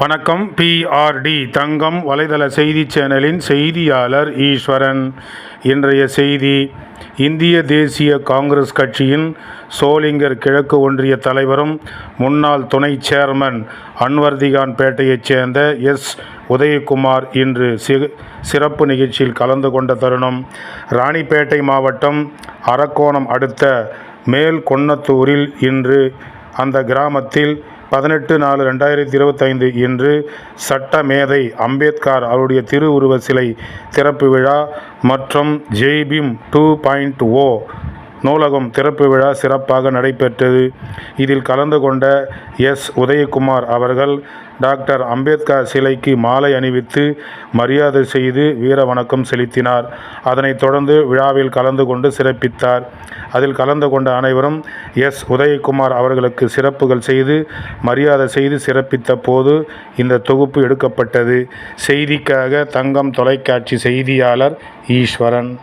வணக்கம். பிஆர்டி தங்கம் வலைதள செய்தி சேனலின் செய்தியாளர் ஈஸ்வரன். இன்றைய செய்தி இந்திய தேசிய காங்கிரஸ் கட்சியின் சோளிங்கர் கிழக்கு ஒன்றிய தலைவரும் முன்னாள் துணை சேர்மன் அன்வர்திகான் பேட்டையைச் சேர்ந்த எஸ். உதயகுமார் இன்று சி- சிறப்பு நிகழ்ச்சியில் கலந்து கொண்ட தருணம். ராணிப்பேட்டை மாவட்டம் அரக்கோணம் அடுத்த மேல் கொன்னத்தூரில் இன்று அந்த கிராமத்தில் பதினெட்டு நாலு ரெண்டாயிரத்தி இருபத்தைந்து இன்று சட்ட மேதை அம்பேத்கர் அவருடைய திருவுருவ சிலை திறப்பு விழா மற்றும் ஜெய்பீம் டூ பாயிண்ட் ஓ நூலகம் திறப்பு விழா சிறப்பாக நடைபெற்றது. இதில் கலந்து கொண்ட எஸ். உதயகுமார் அவர்கள் டாக்டர் அம்பேத்கர் சிலைக்கு மாலை அணிவித்து மரியாதை செய்து வீர வணக்கம் செலுத்தினார். அதனைத் தொடர்ந்து விழாவில் கலந்து கொண்டு சிறப்பித்தார். அதில் கலந்து கொண்ட அனைவரும் எஸ். உதயகுமார் அவர்களுக்கு சிறப்புகள் செய்து மரியாதை செய்து சிறப்பித்த போது இந்த தொகுப்பு எடுக்கப்பட்டது. செய்திக்காக தங்கம் தொலைக்காட்சி செய்தியாளர் ஈஸ்வரன்.